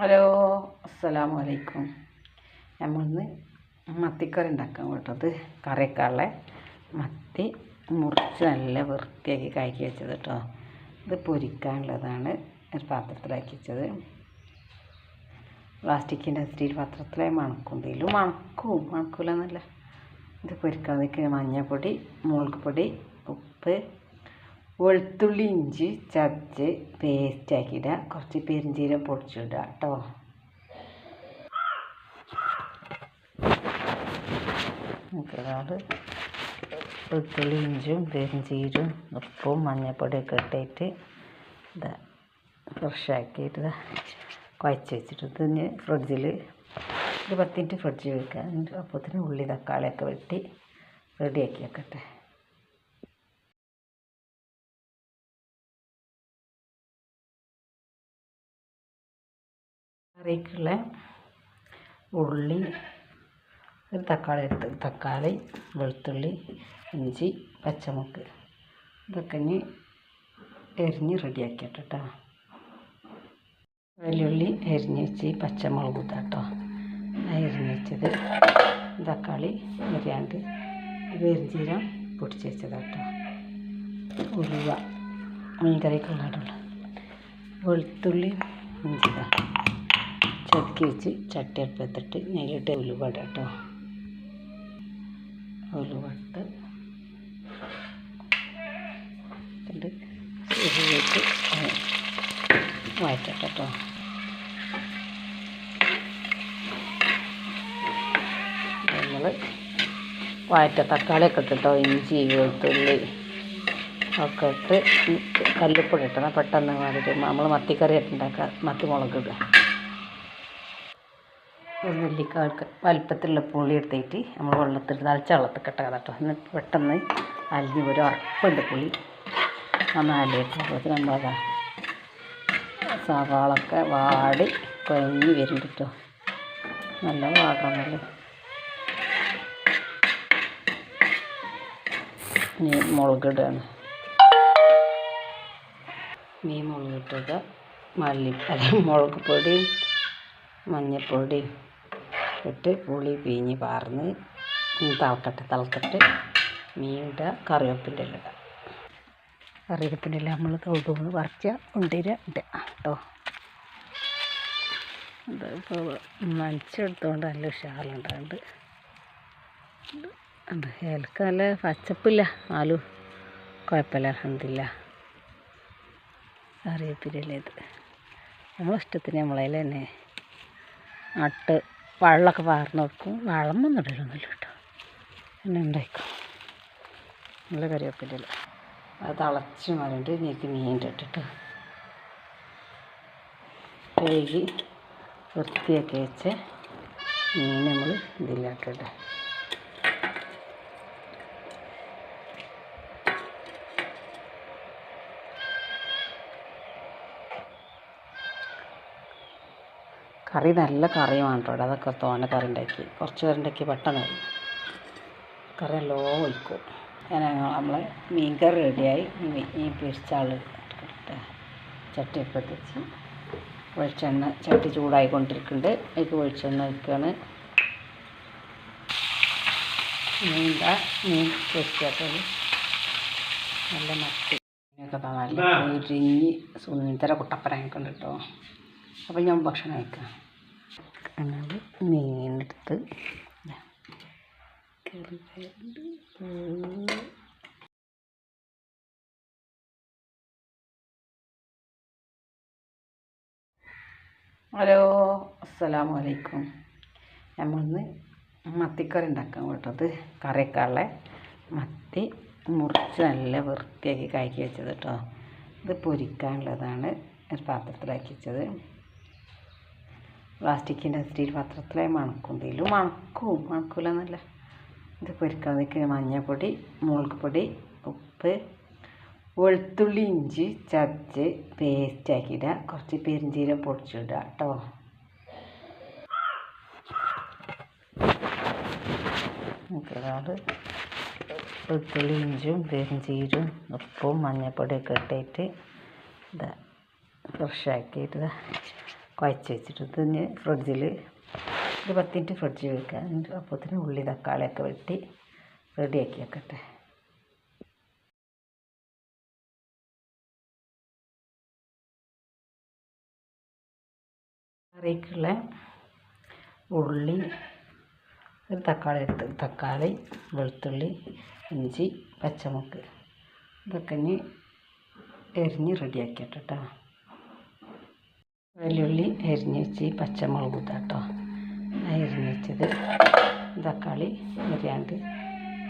Hello അസ്സലാമു അലൈക്കും നമ്മളിന്ന് മത്തിക്കറി ഉണ്ടാക്കാൻ കേട്ടത് കറിയൊക്കെയുള്ള മത്തി മുറിച്ച് നല്ല വൃത്തിയാക്കി കഴുകി വെച്ചത് കേട്ടോ ഇത് പൊരിക്കാനുള്ളതാണ് ഒരു പാത്രത്തിലാക്കി വെച്ചത്. പ്ലാസ്റ്റിക്കിന്റെ സ്റ്റീൽ പാത്രത്തിലെ മണക്കും എന്തെങ്കിലും മണക്കും മണക്കൂല എന്നല്ല ഇത് പൊരിക്കാതിക്ക് മഞ്ഞൾപ്പൊടി മുളക് പൊടി ഉപ്പ് വെളുത്തുള്ളി ഇഞ്ചി ചതച്ച് പേസ്റ്റ് ആക്കിയിടുക. കുറച്ച് പെരിഞ്ചീരം പൊടിച്ചിടുക കേട്ടോ. ഒരുപാട് വെളുത്തുള്ളി ഇഞ്ചിയും പെരിഞ്ചീരും ഉപ്പും മഞ്ഞൾപ്പൊടിയൊക്കെ ഇട്ടിട്ട് ഇതാ ഫ്രഷാക്കിയിട്ട് ഇതാ കുഴച്ച് വെച്ചിട്ട് ഇത് ഇനി ഫ്രിഡ്ജിൽ ഒരു പത്ത് മിനിറ്റ് ഫ്രിഡ്ജിൽ വെക്കുക. അപ്പോഴത്തേന് ഉള്ളി തക്കാളിയൊക്കെ വെട്ടി റെഡിയാക്കി വെക്കട്ടെ. കറിക്കുള്ള ഉള്ളി ഒരു തക്കാളി എടുത്ത് തക്കാളി വെളുത്തുള്ളി ഇഞ്ചി പച്ചമുക്ക് ഇതൊക്കെ ഇനി എരിഞ്ഞ് റെഡിയാക്കിയിട്ട് കേട്ടോ വെല്ലുള്ളി എരിഞ്ഞ് വെച്ച് പച്ചമുളക് കേട്ടോ എരിഞ്ഞ് വെച്ചത്. തക്കാളി എരിയാണ്ട് വെരിഞ്ചീരം പൊടിച്ച് വെച്ചത് കേട്ടോ ഉലുവ മീൻ കറിക്കുള്ളതുള്ള വെളുത്തുള്ളി ഇഞ്ചി ചതുക്കി വെച്ച് ചട്ടി അടുപ്പത്തിട്ട് അതിലിട്ട് ഉലുവട കേട്ടോ. ഉലുവ ഇട്ട് എന്നിട്ട് ഉലുവയിട്ട് വഴറ്റട്ടെ കേട്ടോ. നമ്മൾ വഴറ്റ തക്കാളിയൊക്കെ ഇട്ടിട്ടോ ഇഞ്ചി വെളുത്തുള്ളി ഒക്കെ ഇട്ട് കല്ലുപ്പൊടി ഇട്ടണം പെട്ടെന്ന് വേണ്ടിയിട്ട് നമ്മൾ മത്തിക്കറി ഇട്ടുണ്ടാക്കാം മത്തി മുളക് ഇടുക. ഒരു നെല്ലിക്കാൾക്ക് വലിപ്പത്തിലുള്ള പുളി എടുത്തിട്ട് നമ്മൾ വെള്ളത്തിൽ തളിച്ച വെള്ളത്തിൽ കെട്ടുക കേട്ടോ. എന്നിട്ട് പെട്ടെന്ന് അലിഞ്ഞ് ഒരു ഉറപ്പുണ്ട് പുളി. നന്നായിട്ട് നമ്മൾ നമ്മളതാ സവാളൊക്കെ വാടി കുഴഞ്ഞ് വരും കേട്ടോ. നല്ല വാടണമല്ലേ ഇനി മുളകിടുകയാണ്. മീൻ മുളകിട്ടത് മല്ലി അല്ല മുളക് പൊടിയും മഞ്ഞൾപ്പൊടി ഇട്ട് പുളി പിഴിഞ്ഞ് പാർന്ന് തിളക്കട്ടെ തിളക്കട്ട്. ഇടുക കറിവേപ്പിന്റെ ഇല ഇടുക കറിവേപ്പിന്റെ ഇല നമ്മൾ തൊടുന്ന് പറിച്ച കൊണ്ടുവരിക ഇടുക കേട്ടോ ഇതിപ്പോൾ നനച്ചെടുത്തോണ്ട് നല്ല ഉഷാറുണ്ടാകുന്നുണ്ട് ഏലക്ക നല്ല പച്ചപ്പില്ല. ആലും കുഴപ്പമില്ല അലഹമില്ല കറിവേപ്പിന്റെ ഇല ഇത്. നമ്മളെ ഇഷ്ടത്തിന് നമ്മളതിൽ തന്നെ. നട്ട് വെള്ളമൊക്കെ വാർന്ന് കൊടുക്കും. വളമൊന്നും ഇടലൊന്നുമില്ല കേട്ടോ. എന്നെ ഉണ്ടായിക്കോ നല്ല കറിവേപ്പിന്റെ അത് തിളച്ച് മാറിയിട്ട് ഇനിക്ക് മീന്റെ ഇട്ടിട്ട് കഴുകി വൃത്തിയാക്കി വെച്ച് മീൻ നമ്മൾ ഇതിലാക്കിട്ട്. കറി നല്ല കറിയുമാണ് കേട്ടോ. അതൊക്കെ തോനെ കറി ഉണ്ടാക്കി. കുറച്ച് കറി ഉണ്ടാക്കി പെട്ടെന്ന് കഴിയും കറി നല്ലോ ഒഴിക്കും. അങ്ങനെ നമ്മൾ മീൻ കറി റെഡിയായി ഈ പിരിച്ചാൾ ആൾ ചട്ടിയൊക്കെ വെച്ച് വെളിച്ചെണ്ണ ചട്ടി ചൂടായിക്കൊണ്ടിരിക്കുന്നുണ്ട്. അതിലേക്ക് വെളിച്ചെണ്ണ ഒഴിക്കുകയാണ് മീന്റെ മീൻ പൊരിച്ചാൽ നല്ല മത്തി. ഒക്കെ നല്ല ഉരിഞ്ഞ് സുന്ദര കുട്ടപ്പനായൊക്കെ ഉണ്ട് കേട്ടോ. അപ്പം ഞാൻ ഭക്ഷണം അയക്കാം അങ്ങനെ മീനെടുത്ത് ഹലോ അസ്സലാമു അലൈക്കും. നമ്മളിന്ന് മത്തിക്കറി ഉണ്ടാക്കാൻ കേട്ടത് കറിയൊക്കെയുള്ള മത്തി മുറിച്ച് നല്ല വൃത്തിയാക്കി കഴുകി വെച്ചത് കേട്ടോ. ഇത് പൊരിക്കാനുള്ളതാണ് ഒരു പാത്രത്തിലാക്കി വെച്ചത്. പ്ലാസ്റ്റിക്കിന്റെ സ്റ്റീൽ പാത്രത്തിലെ മണക്കും എന്തെങ്കിലും മണക്കും മണക്കൂലെന്നല്ല ഇത് നിൽക്കുന്ന മഞ്ഞൾപ്പൊടി മുളക് പൊടി ഉപ്പ് വെളുത്തുള്ളി ഇഞ്ചി ചതച്ച് പേസ്റ്റ് ആക്കിയിടുക കുറച്ച് പെരിഞ്ചീരം പൊടിച്ചിടുക കേട്ടോ. വെളുത്തുള്ളി ഇഞ്ചും പെരിഞ്ചീരും ഉപ്പും മഞ്ഞൾപ്പൊടിയൊക്കെ ഇട്ടിട്ട് ഇതാ ഫ്രഷാക്കിയിട്ട് ഇതാ കുഴച്ച് വെച്ചിട്ട് ഇനി ഫ്രിഡ്ജിൽ ഒരു പത്ത് മിനിറ്റ് ഫ്രിഡ്ജിൽ വെക്കുക എന്നിട്ട് അപ്പോഴത്തേന് ഉള്ളി തക്കാളിയൊക്കെ വെട്ടി റെഡിയാക്കി വെക്കട്ടെ. കറിക്കുള്ള ഉള്ളി ഒരു തക്കാളി എടുത്ത് തക്കാളി വെളുത്തുള്ളി ഇഞ്ചി പച്ചമുളക് ഇതൊക്കെ ഇനി എരിഞ്ഞ് റെഡിയാക്കിയിട്ട് കേട്ടോ വെല്ലുള്ളി അരിഞ്ഞ് വെച്ച് പച്ചമുളക് കേട്ടോ അരിഞ്ഞ് വെച്ചത് തക്കാളി അരിയാണ്ട്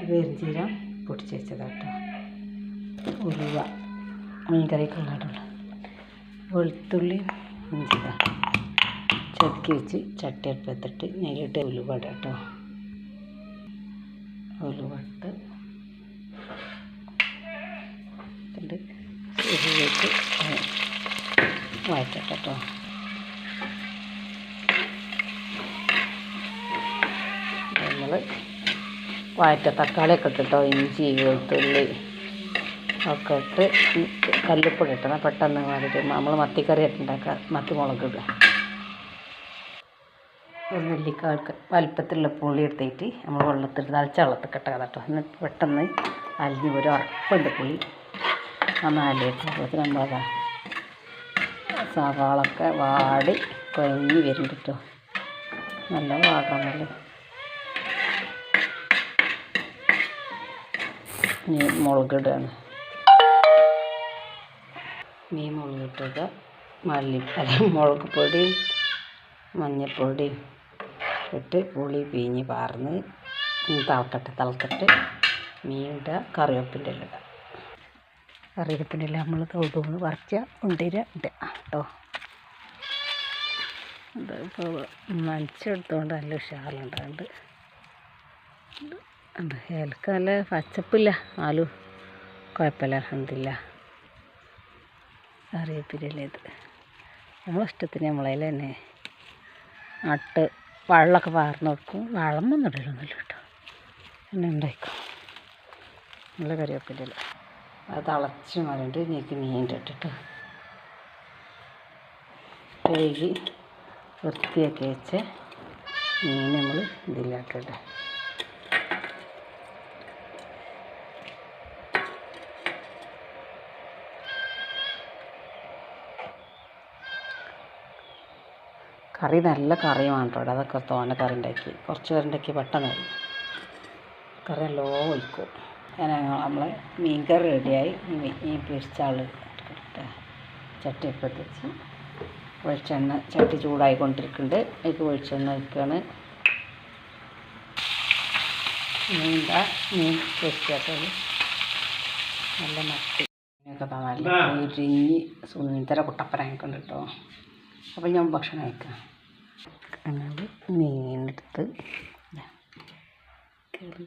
വെരിഞ്ചീരം പൊടിച്ച് വെച്ചതാട്ടോ കേട്ടോ ഉലുവ മീൻ കറിക്കുള്ള വെളുത്തുള്ളി ഇഞ്ചി ഇതാ ചതുക്കി വെച്ച് ചട്ടി അടുപ്പത്തിട്ട് അതിലിട്ട് ഉലുവ ഇടാം കേട്ടോ ഉലുവ ഇട്ട് എന്നിട്ട് ഇതിലേക്ക് വഴറ്റട്ടെ കേട്ടോ. നമ്മൾ വഴറ്റ തക്കാളിയൊക്കെ ഇട്ടിട്ടോ ഇഞ്ചി വെളുത്തുള്ളി ഒക്കെ ഇട്ട് കല്ലുപ്പൊടി ഇട്ടണം. പെട്ടെന്ന് മാറിയിട്ട് നമ്മൾ മത്തിക്കറി ഇട്ടുണ്ടാക്കുക മത്തി മുളക് ഇടുക. ഒരു നെല്ലിക്കാൾക്ക് വലുപ്പത്തിലുള്ള പുളി എടുത്തിട്ട് നമ്മൾ വെള്ളത്തിൽ തളിച്ച വെള്ളത്തിൽ കെട്ടുക കേട്ടോ. എന്നിട്ട് പെട്ടെന്ന് അലിഞ്ഞ് ഒരു ഉറപ്പുണ്ട് പുളി. നന്നായിട്ട് അപ്പോൾ നമ്മളതാ സവാളൊക്കെ വാടി കുഴഞ്ഞ് വരും കേട്ടോ നല്ല വാടണമല്ലോ ഇനി മുളകിടുകയാണ് മീൻ മുളകിട്ടത് മല്ലി അല്ല മുളക് പൊടി മഞ്ഞൾപ്പൊടി ഇട്ട് പുളി പിഴിഞ്ഞ് പാർന്ന് തിളക്കട്ടെ തിളക്കട്ട്. ഇടുക കറിവേപ്പിന്റെ ഇടുക കറിവേപ്പിന്റെ നമ്മൾ തൊടുന്ന്. പറിച്ച കൊണ്ടുവരിക ഇടുക കേട്ടോ അതിപ്പോൾ നനച്ചെടുത്തോണ്ട് നല്ല ഉഷാറുണ്ടാകുന്നുണ്ട് ഉണ്ട് ഏലക്ക നല്ല പച്ചപ്പില്ല. ആലു കുഴപ്പമില്ല. അലഹമില്ല കറിവേപ്പിന്റെ ഇത്. നമ്മളിഷ്ടത്തിന് നമ്മളതിൽ തന്നെ നട്ട് വെള്ളമൊക്കെ വാർന്ന് കൊടുക്കും. വളം ഒന്നും ഇടലൊന്നുമില്ല കേട്ടോ. എന്നെ ഉണ്ടായിക്കോ നല്ല കറിവേപ്പിന്റെ ഇല അത് തിളച്ച് മരണ്ട് ഞെക്കി മീന്റെ ഇട്ടിട്ട് കഴുകി വൃത്തിയാക്കി വെച്ച് മീൻ നമ്മൾ ഇതിലാക്കട്ടെ. കറി നല്ല കറിയുമാണ് കേട്ടോ. അതൊക്കെ തോനെ ഉണ്ടാക്കി. കുറച്ച് കറി ഉണ്ടാക്കി പെട്ടെന്ന് കറി നല്ലോ ഒഴിക്കും. അങ്ങനെ നമ്മൾ മീൻ കറി റെഡിയായി മീൻ പിരിച്ചാൾ ആൾ ചട്ടി ഒക്കെ വെച്ച് വെളിച്ചെണ്ണ ചട്ടി ചൂടായിക്കൊണ്ടിരിക്കുന്നുണ്ട് അതിലേക്ക് വെളിച്ചെണ്ണ ഒഴിക്കുകയാണ് മീന്റെ മീൻ പൊരിച്ചാൽ നല്ല മത്തി. ഒക്കെ നല്ല പൊരിഞ്ഞ് സുന്ദര കുട്ടപ്പനായിക്കൊണ്ട് കേട്ടോ അപ്പോൾ ഞാൻ ഭക്ഷണം കഴിക്കാം. അങ്ങനെ മീനെടുത്ത്. കറി